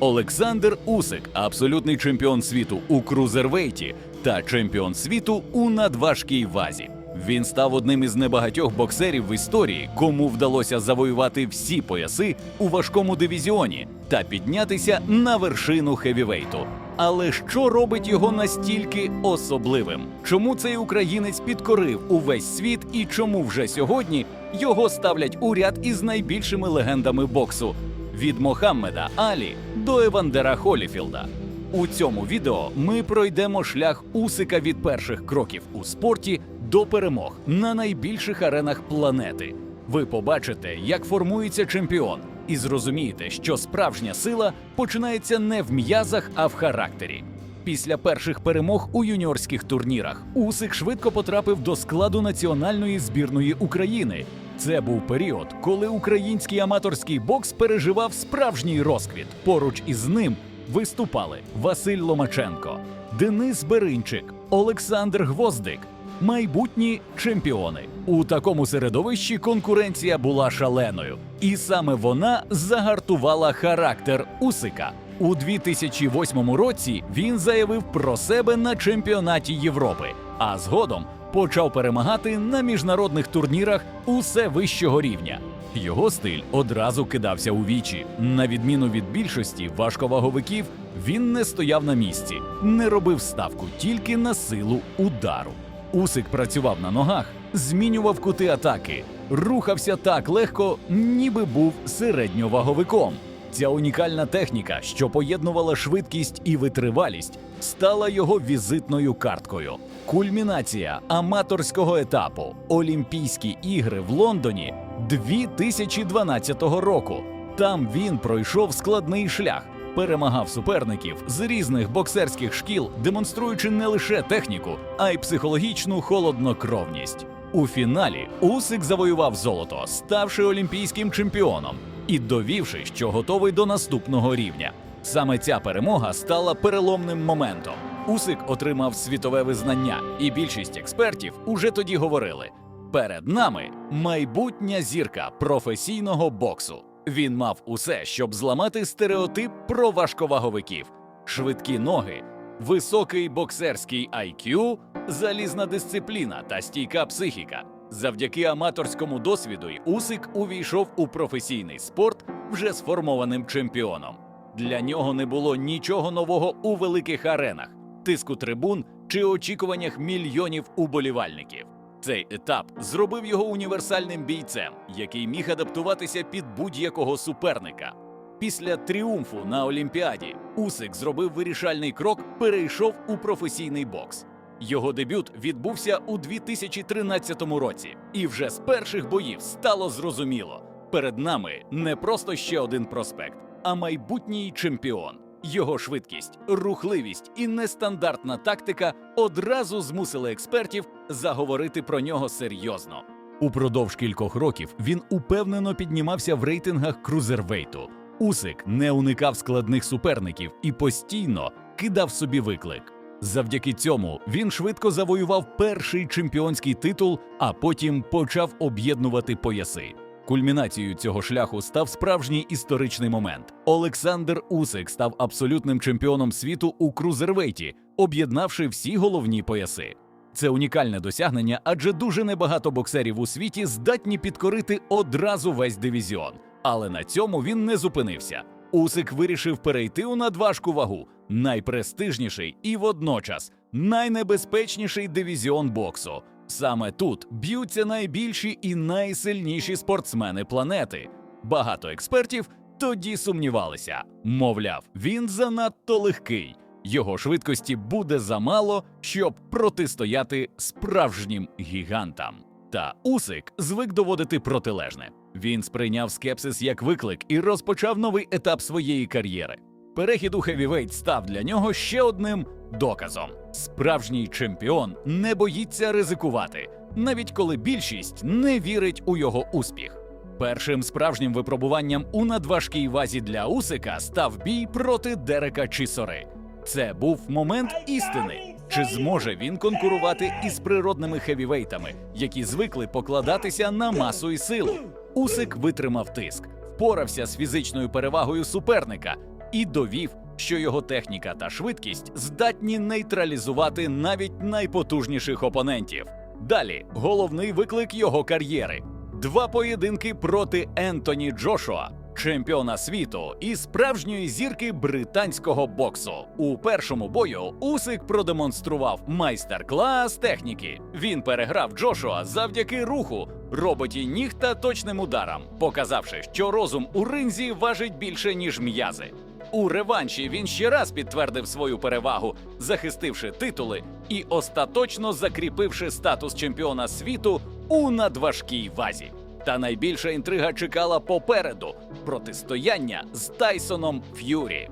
Олександр Усик, абсолютний чемпіон світу у крузервейті та чемпіон світу у надважкій вазі. Він став одним із небагатьох боксерів в історії, кому вдалося завоювати всі пояси у важкому дивізіоні та піднятися на вершину хевівейту. Але що робить його настільки особливим? Чому цей українець підкорив увесь світ і чому вже сьогодні його ставлять у ряд із найбільшими легендами боксу? Від Мохаммеда Алі до Евандера Холіфілда. У цьому відео ми пройдемо шлях Усика від перших кроків у спорті до перемог на найбільших аренах планети. Ви побачите, як формується чемпіон, і зрозумієте, що справжня сила починається не в м'язах, а в характері. Після перших перемог у юніорських турнірах Усик швидко потрапив до складу національної збірної України. Це був період, коли український аматорський бокс переживав справжній розквіт. Поруч із ним виступали Василь Ломаченко, Денис Беринчик, Олександр Гвоздик, майбутні чемпіони. У такому середовищі конкуренція була шаленою, і саме вона загартувала характер Усика. У 2008 році він заявив про себе на чемпіонаті Європи, а згодом почав перемагати на міжнародних турнірах усе вищого рівня. Його стиль одразу кидався у вічі. На відміну від більшості важковаговиків, він не стояв на місці, не робив ставку тільки на силу удару. Усик працював на ногах, змінював кути атаки, рухався так легко, ніби був середньоваговиком. Ця унікальна техніка, що поєднувала швидкість і витривалість, стала його візитною карткою. Кульмінація аматорського етапу Олімпійські ігри в Лондоні 2012 року. Там він пройшов складний шлях, перемагав суперників з різних боксерських шкіл, демонструючи не лише техніку, а й психологічну холоднокровність. У фіналі Усик завоював золото, ставши олімпійським чемпіоном і довівши, що готовий до наступного рівня. Саме ця перемога стала переломним моментом. Усик отримав світове визнання, і більшість експертів уже тоді говорили: перед нами майбутня зірка професійного боксу. Він мав усе, щоб зламати стереотип про важковаговиків, швидкі ноги, високий боксерський IQ, залізна дисципліна та стійка психіка. Завдяки аматорському досвіду Усик увійшов у професійний спорт вже сформованим чемпіоном. Для нього не було нічого нового у великих аренах, тиску трибун чи очікуваннях мільйонів уболівальників. Цей етап зробив його універсальним бійцем, який міг адаптуватися під будь-якого суперника. Після тріумфу на Олімпіаді Усик зробив вирішальний крок, перейшов у професійний бокс. Його дебют відбувся у 2013 році, і вже з перших боїв стало зрозуміло: перед нами не просто ще один проспект, а майбутній чемпіон. Його швидкість, рухливість і нестандартна тактика одразу змусили експертів заговорити про нього серйозно. Упродовж кількох років він упевнено піднімався в рейтингах крузервейту. Усик не уникав складних суперників і постійно кидав собі виклик. Завдяки цьому він швидко завоював перший чемпіонський титул, а потім почав об'єднувати пояси. Кульмінацією цього шляху став справжній історичний момент. Олександр Усик став абсолютним чемпіоном світу у крузервейті, об'єднавши всі головні пояси. Це унікальне досягнення, адже дуже небагато боксерів у світі здатні підкорити одразу весь дивізіон. Але на цьому він не зупинився. Усик вирішив перейти у надважку вагу, найпрестижніший і водночас найнебезпечніший дивізіон боксу. Саме тут б'ються найбільші і найсильніші спортсмени планети. Багато експертів тоді сумнівалися, мовляв, він занадто легкий. Його швидкості буде замало, щоб протистояти справжнім гігантам. Та Усик звик доводити протилежне. Він сприйняв скепсис як виклик і розпочав новий етап своєї кар'єри. Перехід у хевівейт став для нього ще одним доказом: справжній чемпіон не боїться ризикувати, навіть коли більшість не вірить у його успіх. Першим справжнім випробуванням у надважкій вазі для Усика став бій проти Дерека Чісори. Це був момент істини. Чи зможе він конкурувати із природними хевівейтами, які звикли покладатися на масу і силу? Усик витримав тиск, впорався з фізичною перевагою суперника і довів, що його техніка та швидкість здатні нейтралізувати навіть найпотужніших опонентів. Далі головний виклик його кар'єри: два поєдинки проти Ентоні Джошуа, чемпіона світу і справжньої зірки британського боксу. У першому бою Усик продемонстрував майстер-клас техніки. Він переграв Джошуа завдяки руху, роботі ніг та точним ударам, показавши, що розум у ринзі важить більше ніж м'язи. У реванші він ще раз підтвердив свою перевагу, захистивши титули і остаточно закріпивши статус чемпіона світу у надважкій вазі. Та найбільша інтрига чекала попереду протистояння з Тайсоном Ф'юрі.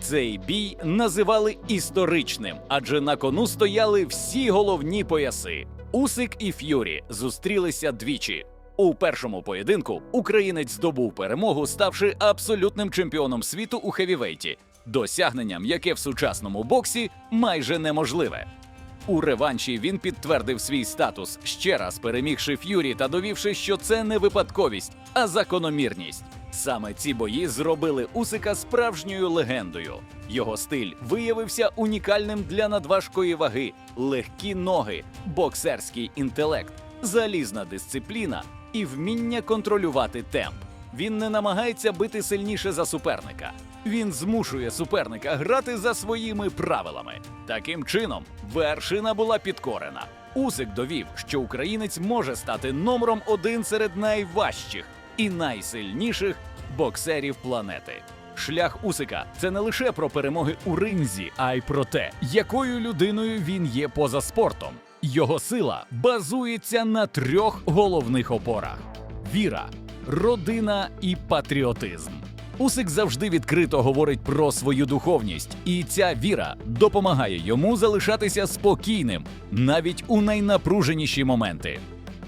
Цей бій називали історичним, адже на кону стояли всі головні пояси. Усик і Ф'юрі зустрілися двічі. У першому поєдинку українець здобув перемогу, ставши абсолютним чемпіоном світу у хевівейті, досягненням, яке в сучасному боксі майже неможливе. У реванші він підтвердив свій статус, ще раз перемігши Ф'юрі та довівши, що це не випадковість, а закономірність. Саме ці бої зробили Усика справжньою легендою. Його стиль виявився унікальним для надважкої ваги, легкі ноги, боксерський інтелект, залізна дисципліна і вміння контролювати темп. Він не намагається бити сильніше за суперника. Він змушує суперника грати за своїми правилами. Таким чином, вершина була підкорена. Усик довів, що українець може стати номером один серед найважчих і найсильніших боксерів планети. Шлях Усика це не лише про перемоги у ринзі, а й про те, якою людиною він є поза спортом. Його сила базується на трьох головних опорах: віра, родина і патріотизм. Усик завжди відкрито говорить про свою духовність, і ця віра допомагає йому залишатися спокійним навіть у найнапруженіші моменти.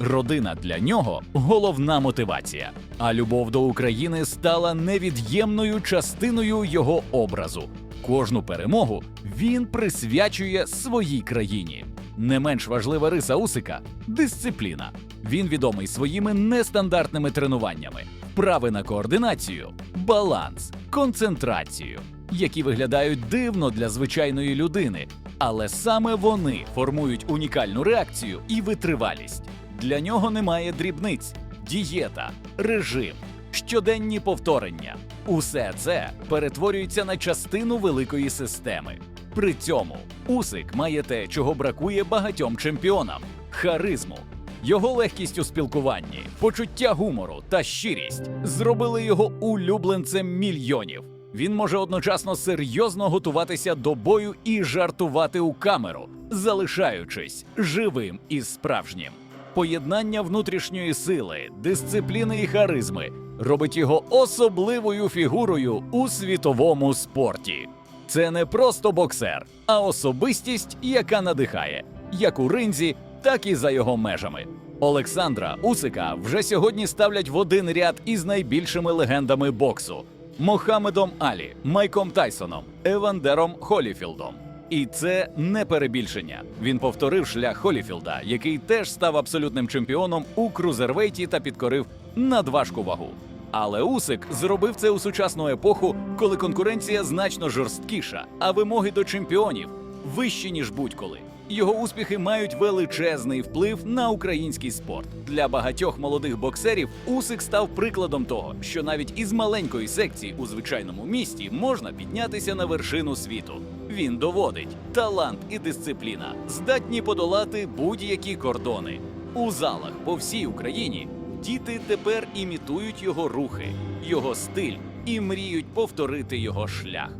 Родина для нього головна мотивація, а любов до України стала невід'ємною частиною його образу. Кожну перемогу він присвячує своїй країні. Не менш важлива риса Усика дисципліна. Він відомий своїми нестандартними тренуваннями, вправи на координацію, баланс, концентрацію, які виглядають дивно для звичайної людини, але саме вони формують унікальну реакцію і витривалість. Для нього немає дрібниць, дієта, режим, щоденні повторення. Усе це перетворюється на частину великої системи. При цьому Усик має те, чого бракує багатьом чемпіонам харизму. Його легкість у спілкуванні, почуття гумору та щирість зробили його улюбленцем мільйонів. Він може одночасно серйозно готуватися до бою і жартувати у камеру, залишаючись живим і справжнім. Поєднання внутрішньої сили, дисципліни і харизми робить його особливою фігурою у світовому спорті. Це не просто боксер, а особистість, яка надихає, як у ринзі, так і за його межами. Олександра Усика вже сьогодні ставлять в один ряд із найбільшими легендами боксу: Мохамедом Алі, Майком Тайсоном, Евандером Холіфілдом. І це не перебільшення. Він повторив шлях Холіфілда, який теж став абсолютним чемпіоном у крузервейті та підкорив надважку вагу. Але Усик зробив це у сучасну епоху, коли конкуренція значно жорсткіша, а вимоги до чемпіонів вищі ніж будь-коли. Його успіхи мають величезний вплив на український спорт. Для багатьох молодих боксерів Усик став прикладом того, що навіть із маленької секції у звичайному місті можна піднятися на вершину світу. Він доводить, талант і дисципліна здатні подолати будь-які кордони. У залах по всій Україні діти тепер імітують його рухи, його стиль і мріють повторити його шлях.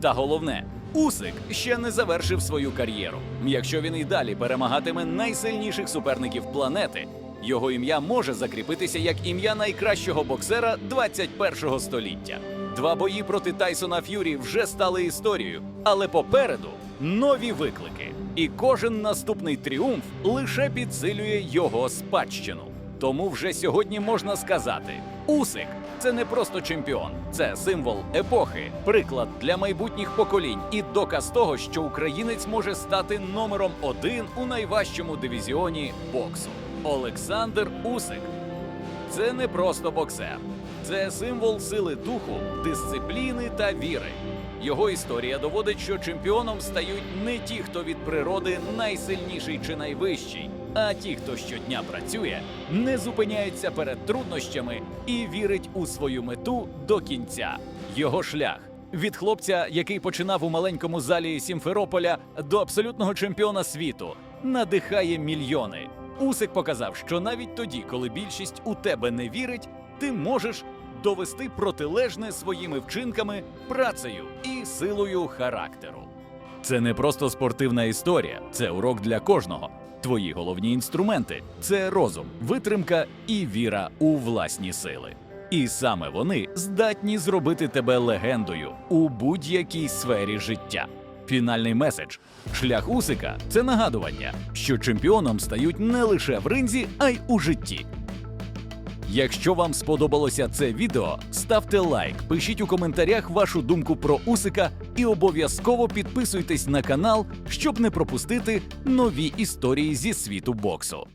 Та головне, Усик ще не завершив свою кар'єру. Якщо він і далі перемагатиме найсильніших суперників планети, його ім'я може закріпитися як ім'я найкращого боксера 21-го століття. Два бої проти Тайсона Ф'юрі вже стали історією, але попереду нові виклики. І кожен наступний тріумф лише підсилює його спадщину. Тому вже сьогодні можна сказати: Усик це не просто чемпіон, це символ епохи, приклад для майбутніх поколінь і доказ того, що українець може стати номером один у найважчому дивізіоні боксу. Олександр Усик. Це не просто боксер, це символ сили духу, дисципліни та віри. Його історія доводить, що чемпіоном стають не ті, хто від природи найсильніший чи найвищий, а ті, хто щодня працює, не зупиняється перед труднощами і вірить у свою мету до кінця. Його шлях від хлопця, який починав у маленькому залі Сімферополя, до абсолютного чемпіона світу, надихає мільйони. Усик показав, що навіть тоді, коли більшість у тебе не вірить, ти можеш довести протилежне своїми вчинками, працею і силою характеру. Це не просто спортивна історія, це урок для кожного. Твої головні інструменти це розум, витримка і віра у власні сили. І саме вони здатні зробити тебе легендою у будь-якій сфері життя. Фінальний меседж шлях Усика це нагадування, що чемпіоном стають не лише в ринзі, а й у житті. Якщо вам сподобалося це відео, ставте лайк, пишіть у коментарях вашу думку про Усика і обов'язково підписуйтесь на канал, щоб не пропустити нові історії зі світу боксу.